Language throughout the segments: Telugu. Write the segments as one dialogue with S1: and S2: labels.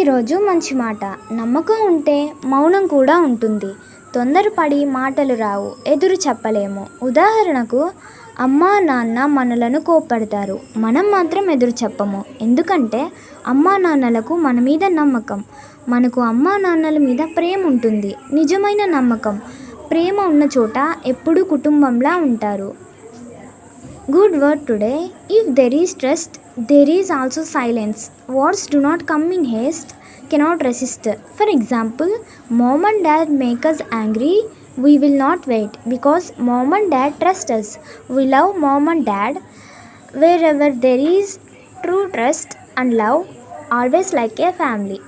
S1: ఈరోజు మంచి మాట. నమ్మకం ఉంటే మౌనం కూడా ఉంటుంది. తొందరపడి మాటలు రావు. ఎదురు చెప్పలేము. ఉదాహరణకు అమ్మ నాన్న మనలను కోప్పడతారు. మనం మాత్రం ఎదురు చెప్పము. ఎందుకంటే అమ్మా నాన్నలకు మన మీద నమ్మకం. మనకు అమ్మా నాన్నల మీద ప్రేమ ఉంటుంది. నిజమైన నమ్మకం. ప్రేమ ఉన్న చోట ఎప్పుడూ కుటుంబంలా ఉంటారు. Good word today. If there is trust, there is also silence. Words do not come in haste, cannot resist. For example, mom and dad make us angry. We will not wait because mom and dad trust us. We love mom and dad. Wherever there is true trust and love, always like a family.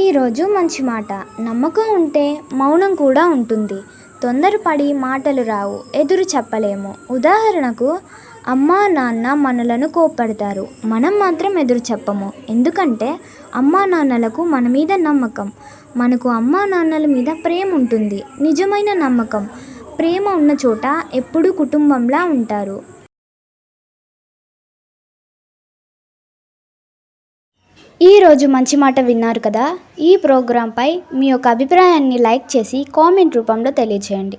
S1: ఈరోజు మంచి మాట నమ్మకం ఉంటే మౌనం కూడా ఉంటుంది తొందరపడి మాటలు రావు ఎదురు చెప్పలేము. ఉదాహరణకు అమ్మ నాన్న మనలను కోప్పడతారు. మనం మాత్రం ఎదురు చెప్పము. ఎందుకంటే అమ్మా నాన్నలకు మన మీద నమ్మకం. మనకు అమ్మా నాన్నల మీద ప్రేమ ఉంటుంది. నిజమైన నమ్మకం. ప్రేమ ఉన్న చోట ఎప్పుడూ కుటుంబంలా ఉంటారు. ఈరోజు మంచి మాట విన్నారు కదా? ఈ ప్రోగ్రాంపై మీ యొక్క అభిప్రాయాన్ని లైక్ చేసి కామెంట్ రూపంలో తెలియజేయండి